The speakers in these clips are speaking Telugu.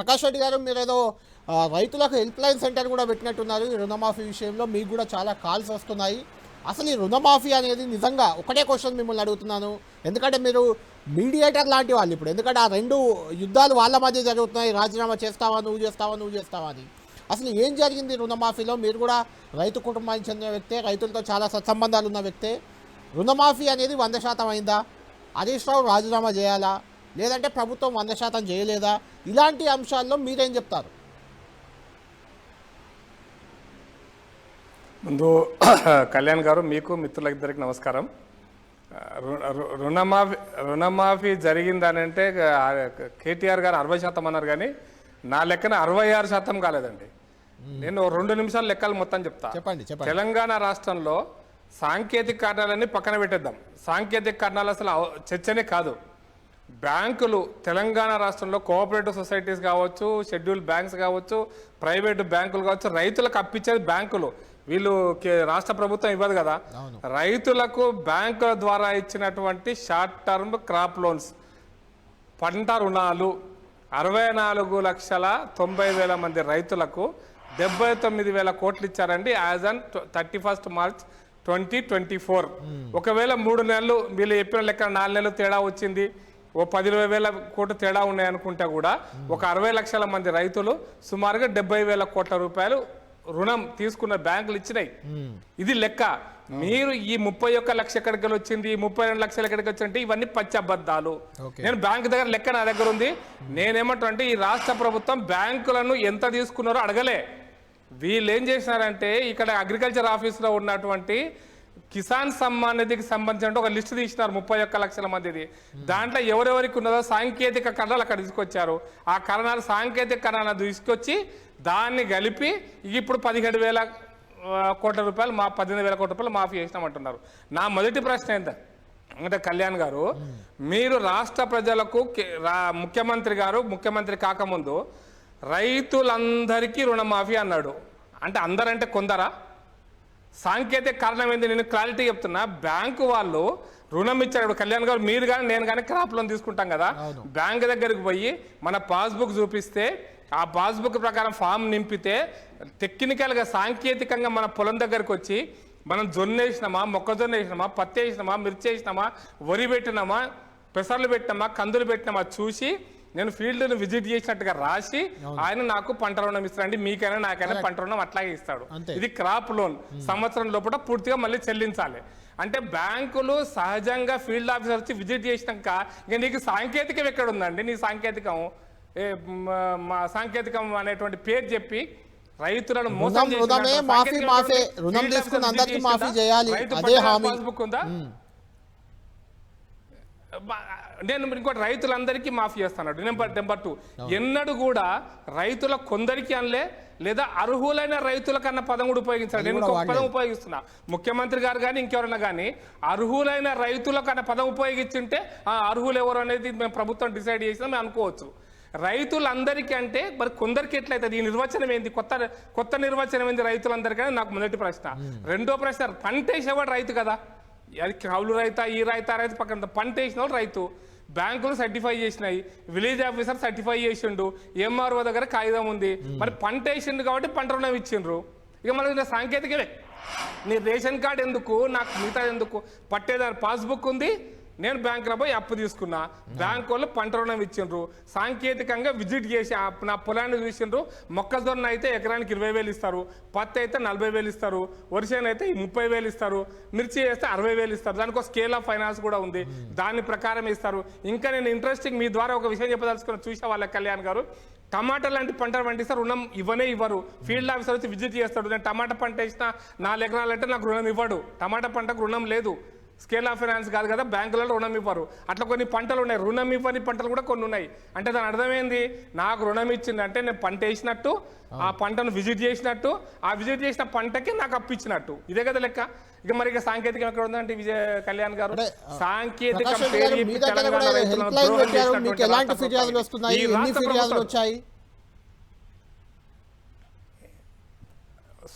ప్రకాష్ రెడ్డి గారు మీరు ఏదో రైతులకు హెల్ప్ లైన్ సెంటర్ కూడా పెట్టినట్టున్నారు ఈ రుణమాఫీ విషయంలో. మీకు కూడా చాలా కాల్స్ వస్తున్నాయి. అసలు ఈ రుణమాఫీ అనేది నిజంగా ఒకటే క్వశ్చన్ మిమ్మల్ని అడుగుతున్నాను. ఎందుకంటే మీరు మీడియేటర్ లాంటి వాళ్ళు ఇప్పుడు. ఎందుకంటే ఆ రెండు యుద్ధాలు వాళ్ళ మధ్య జరుగుతున్నాయి. రాజీనామా చేస్తావా నువ్వు చేస్తావా నువ్వు చేస్తావా అని. అసలు ఏం జరిగింది రుణమాఫీలో? మీరు కూడా రైతు కుటుంబానికి చెందిన వ్యక్తే రైతులతో చాలా సత్సంబంధాలు ఉన్న వ్యక్తే. రుణమాఫీ అనేది వంద శాతం అయిందా? హరీష్ రావు రాజీనామా చేయాలా? లేదంటే ప్రభుత్వం వంద శాతం చేయలేదా? ఇలాంటి అంశాల్లో మీరేం చెప్తారు? ముందు కళ్యాణ్ గారు మీకు మిత్రులకిద్దరికి నమస్కారం. రుణమాఫీ రుణమాఫీ జరిగిందని అంటే కేటీఆర్ గారు అరవై శాతం అన్నారు కానీ నా లెక్కన అరవై ఆరు శాతం కాలేదండి. నేను రెండు నిమిషాలు లెక్కలు మొత్తం చెప్తా. చెప్పండి చెప్పండి. తెలంగాణ రాష్ట్రంలో సాంకేతిక కారణాలన్నీ పక్కన పెట్టేద్దాం. సాంకేతిక కారణాలు అసలు చర్చనే కాదు. బ్యాంకులు తెలంగాణ రాష్ట్రంలో కోఆపరేటివ్ సొసైటీస్ కావచ్చు షెడ్యూల్ బ్యాంక్స్ కావచ్చు ప్రైవేటు బ్యాంకులు కావచ్చు రైతులకు అప్పించేది బ్యాంకులు. వీళ్ళు రాష్ట్ర ప్రభుత్వం ఇవ్వదు కదా. రైతులకు బ్యాంకుల ద్వారా ఇచ్చినటువంటి షార్ట్ టర్మ్ క్రాప్ లోన్స్. పంట రుణాలు అరవై నాలుగు లక్షల తొంభై వేల మంది రైతులకు డెబ్బై తొమ్మిది వేల కోట్లు ఇచ్చారండి as on thirty first March twenty twenty four. ఒకవేళ మూడు నెలలు వీళ్ళు చెప్పిన లెక్క నాలుగు నెలలు తేడా వచ్చింది. ఓ పది ఇరవై వేల కోట్లు తేడా ఉన్నాయి అనుకుంటే కూడా ఒక అరవై లక్షల మంది రైతులు సుమారుగా డెబ్బై వేల కోట్ల రూపాయలు రుణం తీసుకున్న బ్యాంకులు ఇచ్చినాయి. ఇది లెక్క. మీరు ఈ ముప్పై ఒక్క లక్ష ఎక్కడికి వచ్చింది ఈ ముప్పై రెండు లక్షలు ఎక్కడికి వచ్చింటే ఇవన్నీ పచ్చి అబద్ధాలు. Okay. నేను బ్యాంక్ దగ్గర లెక్క నా దగ్గర ఉంది. నేనేమంటే ఈ రాష్ట్ర ప్రభుత్వం బ్యాంకులను ఎంత తీసుకున్నారో అడగలే. వీళ్ళు ఏం చేసినారంటే ఇక్కడ అగ్రికల్చర్ ఆఫీస్లో ఉన్నటువంటి కిసాన్ సమ్మాన్ నిధికి సంబంధించిన ఒక లిస్టు తీసినారు ముప్పై ఒక్క లక్షల మందిది. దాంట్లో ఎవరెవరికి ఉన్నదో సాంకేతిక కారణాలు అక్కడ తీసుకొచ్చారు. ఆ కరణాలు సాంకేతిక కారణాలు తీసుకొచ్చి దాన్ని కలిపి ఇప్పుడు పదిహేడు వేల కోట్ల రూపాయలు మా పద్దెనిమిది వేల కోట్ల రూపాయలు మాఫీ చేసినామంటున్నారు. నా మొదటి ప్రశ్న ఏంట అంటే కళ్యాణ్ గారు మీరు రాష్ట్ర ప్రజలకు కే- రా- ముఖ్యమంత్రి గారు ముఖ్యమంత్రి కాకముందు రైతులందరికీ రుణమాఫీ అన్నాడు. అంటే అందరంటే కొందరా? సాంకేతిక కారణం ఏంది? నేను క్లారిటీ చెప్తున్నా. బ్యాంకు వాళ్ళు రుణం ఇచ్చారు. ఇప్పుడు కళ్యాణ్ గారు మీరు కానీ నేను కానీ క్రాప్ లోన్ తీసుకుంటాం కదా. బ్యాంక్ దగ్గరికి పోయి మన పాస్బుక్ చూపిస్తే ఆ పాస్బుక్ ప్రకారం ఫామ్ నింపితే టెక్నికల్గా సాంకేతికంగా మన పొలం దగ్గరకు వచ్చి మనం జొన్న వేసినామా మొక్కజొన్న వేసినామా పత్తి వేసినామా మిర్చి వేసినామా వరి పెట్టినామా పెసర్లు పెట్టినామా కందులు పెట్టినామా చూసి నేను ఫీల్డ్ను విజిట్ చేసినట్టుగా రాసి ఆయన నాకు పంట రుణం ఇస్తాడండి మీకైనా నాకైనా పంట రుణం అట్లాగే ఇస్తాడు. ఇది క్రాప్ లోన్. సంవత్సరం లోపల పూర్తిగా మళ్ళీ చెల్లించాలి. అంటే బ్యాంకులు సహజంగా ఫీల్డ్ ఆఫీసర్ వచ్చి విజిట్ చేసినాక ఇక నీకు సాంకేతికం ఎక్కడ ఉందండి నీ సాంకేతికం? మ- సాంకేతికం అనేటువంటి పేరు చెప్పి రైతులను మోసం రుణమే మాఫీ మాఫే? రుణం తీసుకున్న అందరికీ మాఫీ? చేయాలి. అదే హామీ. పాస్బుక్ ఉందా? నేను ఇంకోటి రైతులందరికీ మాఫీ చేస్తాను నెంబర్ నెంబర్ టూ. ఎన్నడూ కూడా రైతుల కొందరికి అనలే లేదా అర్హులైన రైతుల కన్నా పదం కూడా ఉపయోగించాలి. నేను ఇంకొక పదం. ఉపయోగిస్తున్నా. ముఖ్యమంత్రి గారు కానీ ఇంకెవరైనా కానీ అర్హులైన రైతుల కన్నా పదం ఉపయోగించుంటే ఆ అర్హులు ఎవరు అనేది మేము ప్రభుత్వం డిసైడ్ చేసినా మేము అనుకోవచ్చు. రైతులందరికీ అంటే మరి కొందరికి ఎట్లయితుంది ఈ నిర్వచనం ఏంది? కొత్త కొత్త నిర్వచనం ఏంది రైతులందరికీ నాకు మొదటి ప్రశ్న. రెండో ప్రశ్న పంట వేసేవాడు రైతు కదా? అది కౌలు రైతా ఈ రైతా రైతు పక్కన పంట వేసిన రైతు. బ్యాంకులు సర్టిఫై చేసినాయి. విలేజ్ ఆఫీసర్ సర్టిఫై చేసిండు. ఎంఆర్ఓ దగ్గర కాగితం ఉంది. మరి పంట వేసిండు కాబట్టి పంట రుణం ఇచ్చిండ్రు. ఇక మనకి సాంకేతికమే. నీ రేషన్ కార్డు ఎందుకు? నాకు మిగతా ఎందుకు? పట్టేదారు పాస్బుక్ ఉంది. నేను బ్యాంకులో పోయి అప్పు తీసుకున్నా. బ్యాంక్ వాళ్ళు పంట రుణం ఇచ్చిండ్రు. సాంకేతికంగా విజిట్ చేసి నా పొలాన్ని చూసిండ్రు. మొక్కజొన్న అయితే ఎకరానికి ఇరవై వేలు ఇస్తారు. పత్తి అయితే నలభై వేలు ఇస్తారు. వరిసేను అయితే ముప్పై వేలు ఇస్తారు. మిర్చి వేస్తే అరవై వేలు ఇస్తారు. దానికి స్కేల్ ఆఫ్ ఫైనాన్స్ కూడా ఉంది. దాని ప్రకారం ఇస్తారు. ఇంకా నేను ఇంట్రెస్టింగ్ మీ ద్వారా ఒక విషయం చెప్పదలుచుకున్న చూసే వాళ్ళ కళ్యాణ్ గారు. టమాటా లాంటి పంటలు పండిస్తే రుణం ఇవ్వనే ఇవ్వరు. ఫీల్డ్ ఆఫీసర్ వచ్చి విజిట్ చేస్తాడు. నేను టమాటా పంట వేసిన నాలుగు ఎకరాలు అంటే నాకు రుణం ఇవ్వడు. టమాటా పంటకు రుణం లేదు. స్కేల్ ఆఫ్ ఫైనాన్స్ కాదు కదా బ్యాంకులలో రుణం ఇవ్వరు. అట్లా కొన్ని పంటలు ఉన్నాయి. రుణం ఇవ్వని పంటలు కూడా కొన్ని ఉన్నాయి. అంటే దాని అర్థమైంది? నాకు రుణం ఇచ్చింది అంటే నేను పంట వేసినట్టు ఆ పంటను విజిట్ చేసినట్టు ఆ విజిట్ చేసిన పంటకి నాకు అప్పిచ్చినట్టు ఇదే కదా లెక్క? ఇక మరి ఇక సాంకేతికం ఎక్కడ ఉందంటే విజయ కళ్యాణ్ గారు? సాంకేతికం పేరు చెప్పి తెలంగాణ రైతులను ద్రోహం చేసినటువంటి ఎలాంటి రాష్ట్ర ఫిర్యాదులు ప్రభుత్వం. వస్తున్నాయి ఈ ఎన్ని రాష్ట్ర ఫిర్యాదులు ప్రభుత్వం వచ్చాయి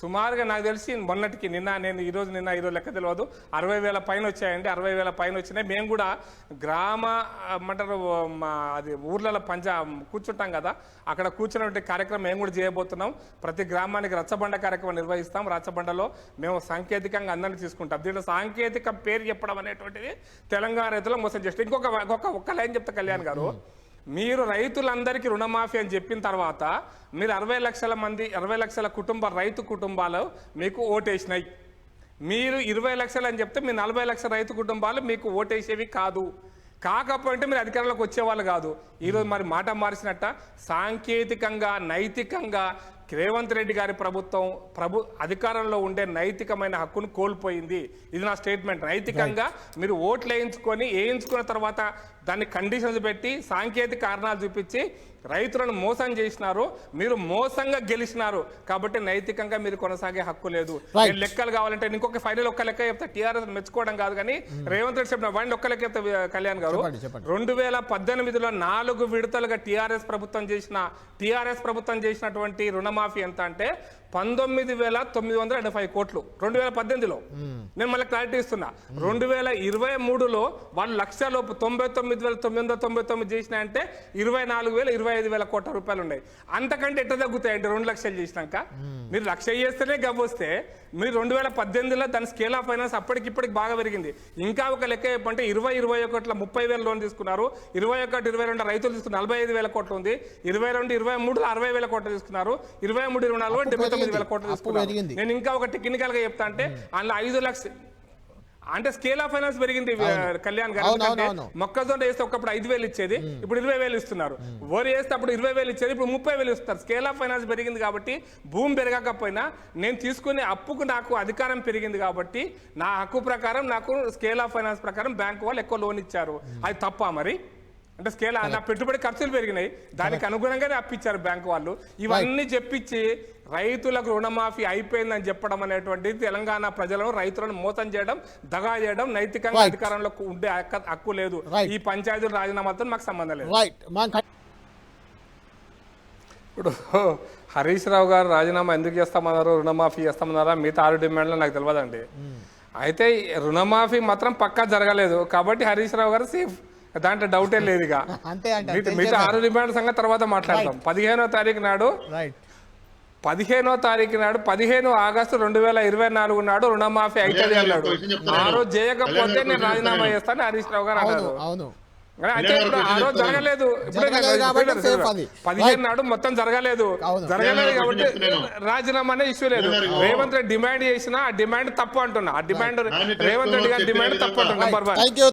సుమారుగా నాకు తెలిసి మొన్నటికి నిన్న నేను ఈరోజు నిన్న ఈరోజు లెక్క తెలియదు అరవై వేల పైన వచ్చాయండి. అరవై వేల పైన వచ్చినాయి. మేము కూడా గ్రామ ఏమంటారు మా అది ఊర్లలో పంచ కూర్చుంటాం కదా. అక్కడ కూర్చున్నటువంటి కార్యక్రమం మేము కూడా చేయబోతున్నాం. ప్రతి గ్రామానికి రచ్చబండ కార్యక్రమం నిర్వహిస్తాం. రచ్చబండలో మేము సాంకేతికంగా అందరినీ తీసుకుంటాం. దీంట్లో సాంకేతిక పేరు చెప్పడం అనేటువంటిది తెలంగాణ రైతులు మోసం చేస్తాం ఇంకొక ఇంకొక ఒక్క లైన్ చెప్తా కళ్యాణ్ గారు. మీరు రైతులందరికీ రుణమాఫీ అని చెప్పిన తర్వాత మీరు అరవై లక్షల మంది అరవై లక్షల కుటుంబ రైతు కుటుంబాలు మీకు ఓటేసినాయి. మీరు ఇరవై లక్షలు అని చెప్తే మీ నలభై లక్షల రైతు కుటుంబాలు మీకు ఓటేసేవి కాదు. కాకపోతే మీరు అధికారంలోకి వచ్చేవాళ్ళు కాదు. ఈరోజు మరి మాట మార్చినట్ట సాంకేతికంగా నైతికంగా రేవంత్ రెడ్డి గారి ప్రభుత్వం ప్రభు అధికారంలో ఉండే నైతికమైన హక్కును కోల్పోయింది. ఇది నా స్టేట్మెంట్. నైతికంగా మీరు ఓట్లు వేయించుకొని వేయించుకున్న తర్వాత దాన్ని కండిషన్స్ పెట్టి సాంకేతిక కారణాలు చూపించి రైతులను మోసం చేసినారు. మీరు మోసంగా గెలిచినారు. కాబట్టి నైతికంగా మీరు కొనసాగే హక్కు లేదు. లెక్కలు కావాలంటే ఇంకొక ఫైనల్ ఒక్క లెక్క చెప్తా. టీఆర్ఎస్ మెచ్చుకోవడం కాదు కానీ రేవంత్ రెడ్డి చెప్పిన వాడిని ఒక్క లెక్క చెప్తా కళ్యాణ్ గారు. రెండు వేల పద్దెనిమిదిలో నాలుగు విడతలుగా టీఆర్ఎస్ ప్రభుత్వం చేసిన టీఆర్ఎస్ ప్రభుత్వం చేసినటువంటి రుణమాఫీ ఎంత అంటే పంతొమ్మిది వేల తొమ్మిది వందల ఎనభై కోట్లు. రెండు వేల పద్దెనిమిదిలో. నేను మళ్ళీ క్లారిటీ ఇస్తున్నా. రెండు వేల ఇరవై మూడులో వాళ్ళు లక్ష లోపు తొంభై తొమ్మిది వేల తొమ్మిది వందల తొంభై తొమ్మిది చేసిన అంటే ఇరవై నాలుగు వేల ఇరవై ఐదు వేల కోట్ల రూపాయలు ఉన్నాయి. అంతకంటే ఎట్ట తగ్గుతాయి అంటే రెండు లక్షలు చేసినాక? మీరు లక్ష చేస్తేనే గవ్వొస్తే మీరు రెండు వేల పద్దెనిమిదిలో దాని స్కేల్ ఆఫ్ ఫైనాన్స్ అప్పటికిప్పటికి బాగా పెరిగింది. ఇంకా ఒక లెక్క చెప్పంటే ఇరవై ఇరవై ఒకటిలో ముప్పై వేల లోన్ తీసుకున్నారు. ఇరవై ఒకటి ఇరవై రెండు రైతులు తీసుకున్నారు నలభై ఐదు వేల కోట్లు ఉంది. ఇరవై రెండు ఇరవై మూడులో అరవై వేల కోట్లు తీసుకున్నారు. ఇరవై మూడు ఇరవై నాలుగు డెబ్బై తొమ్మిది వేల కోట్లు పెరిగింది. నేను ఇంకా ఒక టెక్నికల్గా చెప్తా అంటే అందులో ఐదు లక్షలు అంటే స్కేల్ ఆఫ్ ఫైనాన్స్ పెరిగింది కళ్యాణ్ గారు ఎందుకంటే. మొక్కజొన్న వేస్తే ఒకప్పుడు ఐదు వేలు ఇచ్చేది ఇప్పుడు ఇరవై వేలు ఇస్తున్నారు. వరి వేస్తే అప్పుడు ఇరవై వేలు ఇచ్చేది ఇప్పుడు ముప్పై వేలు ఇస్తారు స్కేల్ ఆఫ్ ఫైనాన్స్ పెరిగింది కాబట్టి భూమి పెరగకపోయినా నేను తీసుకునే అప్పుకు నాకు అధికారం పెరిగింది కాబట్టి నా హక్కు ప్రకారం నాకు స్కేల్ ఆఫ్ ఫైనాన్స్ ప్రకారం బ్యాంకు వాళ్ళు ఎక్కువ లోన్ ఇచ్చారు. అది తప్ప మరి? అంటే స్కేల్ నా పెట్టుబడి ఖర్చులు పెరిగినాయి. దానికి అనుగుణంగానే అప్పిచ్చారు బ్యాంకు వాళ్ళు. ఇవన్నీ చెప్పించి రైతులకు రుణమాఫీ అయిపోయిందని చెప్పడం అనేటువంటిది తెలంగాణ ప్రజలను రైతులను మోసం చేయడం దగా చేయడం నైతికంగా. అధికారంలో ఉండే హక్కు- హక్కు లేదు. ఈ పంచాయతీల రాజీనామాతో మాకు సంబంధం లేదు. ఇప్పుడు హరీష్ రావు గారు రాజీనామా ఎందుకు చేస్తామన్నారు? రుణమాఫీ చేస్తామన్నారా? మిగతా ఆరు డిమాండ్లు నాకు తెలియదండి. అయితే ఈ రుణమాఫీ మాత్రం పక్కా జరగలేదు. కాబట్టి హరీష్ రావు గారు సేఫ్. దాంట్లో డౌటే లేదు ఇక అంతే. మిగతా- ఆరు డిమాండ్ సంగతి తర్వాత మాట్లాడతాం పదిహేనో తారీఖు నాడు రైట్ పదిహేనో తారీఖు నాడు పదిహేను ఆగస్టు రెండు వేల ఇరవై నాలుగు నాడు రుణమాఫీ అవుతుంది అన్నాడు ఆ నేను. రోజు చేయకపోతే నేను రాజీనామా చేస్తాను హరీష్ రావు గారు అన్నారు. అవును. అయితే ఇప్పుడు ఆ రోజు జరగలేదు. ఇప్పుడే. పదిహేను నాడు మొత్తం జరగలేదు. జరగలేదు కాబట్టి. రాజీనామా అనే ఇష్యూ లేదు. రేవంత్ రెడ్డి డిమాండ్ చేసినా ఆ డిమాండ్ తప్పు అంటున్నా. ఆ డిమాండ్ రేవంత్ రెడ్డి గారి డిమాండ్ తప్పు అంటున్నా నెంబర్ వన్.